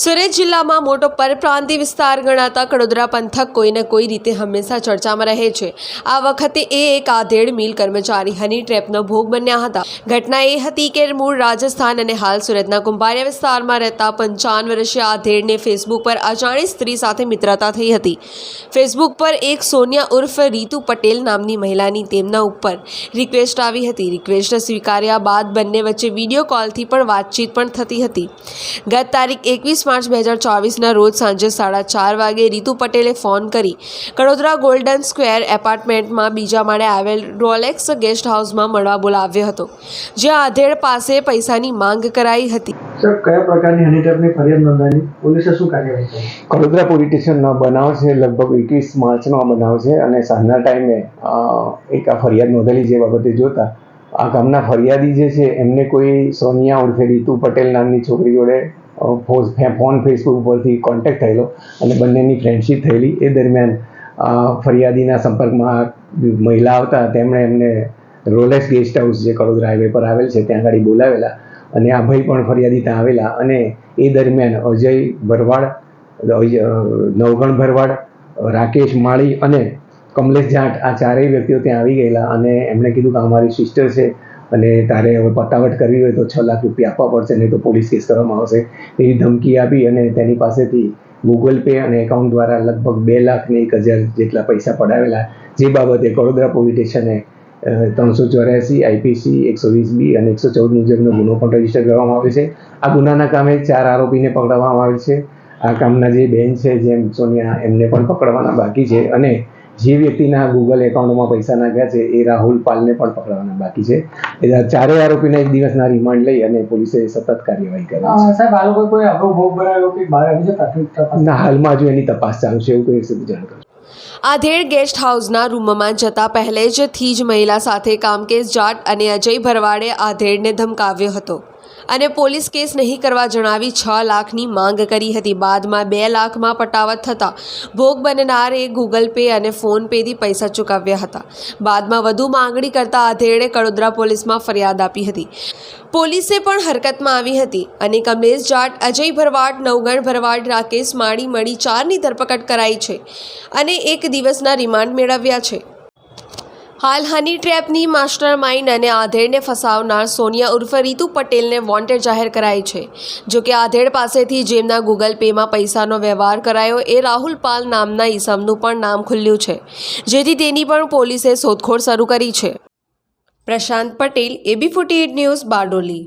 સુરત જિલ્લામાં મોટો પરપ્રાંતિય વિસ્તાર ગણાતા કડોદરા પંથક કોઈને કોઈ રીતે હંમેશા ચર્ચામાં રહે છે. આ વખતે એ એક આધેડ મિલ કર્મચારી હની ટ્રેપનો ભોગ બન્યા હતા. ઘટના એ હતી કે મૂળ રાજસ્થાન અને હાલ સુરતના કુંભારિયા વિસ્તારમાં રહેતા પંચાવન વર્ષીય આધેડને ફેસબુક પર અજાણી સ્ત્રી સાથે મિત્રતા થઈ હતી. ફેસબુક પર એક સોનિયા ઉર્ફ રીતુ પટેલ નામની મહિલાની તેમના ઉપર રિક્વેસ્ટ આવી હતી. રિક્વેસ્ટ સ્વીકાર્યા બાદ બંને વચ્ચે વીડિયો કોલથી પણ વાતચીત પણ થતી હતી. ગત તારીખ એકવીસ માર્ચ બે હજાર ચોવીસના રોજ સાંજે સાડા ચાર વાગે રીતુ પટેલે ફોન કરી કડોદરા ગોલ્ડન સ્ક્વેર એપાર્ટમેન્ટમાં બીજા માળે આવેલ રોલેક્સ ગેસ્ટ હાઉસમાં મળવા બોલાવ્યો હતો જ્યાં આધેડ પાસે પૈસાની માંગ કરાઈ હતી. સર કયા પ્રકારની હની ફરિયાદ નોંધાવી પોલીસે શું કાર્યવાહી કરી? કડોદરા પોલીસ સ્ટેશનનો બનાવ છે લગભગ એકવીસ માર્ચનો આ બનાવ છે અને સાંજના ટાઈમે એક આ ફરિયાદ નોંધેલી જે બાબતે જોતા આ ગામના ફરિયાદી જે છે એમને કોઈ સોનિયા ઉર્ફે રીતુ પટેલ નામની છોકરી જોડે ફોન ફેસબુક ઉપરથી કોન્ટેક્ટ થયેલો અને બંનેની ફ્રેન્ડશીપ થયેલી. એ દરમિયાન ફરિયાદીના સંપર્કમાં મહિલા આવતા, તેમણે એમને રોલેક્સ ગેસ્ટ હાઉસ જે કડોદરા હાઈવે પર આવેલ છે, ત્યાં આગળ બોલાવેલા અને આ ભાઈ પણ ફરિયાદી ત્યાં આવેલા અને એ દરમિયાન અજય ભરવાડ નવગણ ભરવાડ, રાકેશ માળી અને કમલેશ જાટ આ ચારેય વ્યક્તિઓ ત્યાં આવી ગયેલા અને એમણે કીધું કે અમારી સિસ્ટર છે. અને તારે હવે પતાવટ કરવી હોય તો છ લાખ રૂપિયા આપવા પડશે, નહીં તો પોલીસ કેસ કરવામાં આવશે. એવી ધમકી આપી અને તેની પાસેથી ગૂગલ પે અને એકાઉન્ટ દ્વારા લગભગ બે લાખ ને એક હજાર જેટલા પૈસા પડાવેલા. જે બાબતે વડોદરા પોલીસ સ્ટેશને ત્રણસો ચોર્યાસી આઈપીસી એકસો વીસ બી અને એકસો ચૌદ મુજબનો ગુનો પણ રજિસ્ટર કરવામાં આવ્યો છે. આ ગુનાના કામે ચાર આરોપીને પકડવામાં આવે છે. આ કામના જે બેન છે, જેમ સોનિયા, એમને પણ પકડવાના બાકી છે અને જે વ્યક્તિના ગૂગલ એકાઉન્ટમાં પૈસા નાખ્યા છે એ રાહુલ પાલને પણ પકડવાના બાકી છે. એ ચારે આરોપીને એક દિવસના રિમાન્ડ લઈ અને પોલીસે સતત કાર્યવાહી કરી છે. સાહેબ આ લોકો કોઈ અગાઉ ભોગ બનાવ્યો કે બહાર આવી છે તપાસ? ના હાલમાં હજુ એની તપાસ ચાલુ છે એવું કોઈ સુધી જાણ કરું. આધેડ ગેસ્ટ હાઉસના રૂમમાં જતા થી જ મહિલા સાથે કામકેશ જાટ અને અજય ભરવાડે આધેડને ધમકાવ્યો હતો. અને પોલીસ કેસ નહીં કરવા જણાવી છ લાખની માંગ કરી હતી. બાદમાં બે લાખમાં પટાવત થતાં ભોગ બનનારે ગૂગલ પે અને ફોન પેથી પૈસા ચૂકવ્યા હતા. બાદમાં વધુ માંગણી કરતા આધેડે કડોદરા પોલીસમાં ફરિયાદ આપી હતી. પોલીસે પણ હરકતમાં આવી હતી અને કમલેશ જાટ, અજય ભરવાડ, નવગણ ભરવાડ, રાકેશ માળી મળી ચારની ધરપકડ કરાઈ છે અને એક દિવસના રિમાન્ડ મેળવ્યા છે. હાલ હની ટ્રેપની માસ્ટર માઇન્ડ અને આધેડને ફસાવનાર સોનિયા ઉર્ફ રીતુ પટેલને વોન્ટેડ જાહેર કરાઈ છે. જો કે આધેડ પાસેથી જેમના ગૂગલ પેમાં પૈસાનો વ્યવહાર કરાયો એ રાહુલ પાલ નામના ઈસમનું પણ નામ ખુલ્યું છે. જેથી તેની પણ પોલીસે શોધખોળ શરૂ કરી છે. Prashant Patel, AB forty news Bardoli.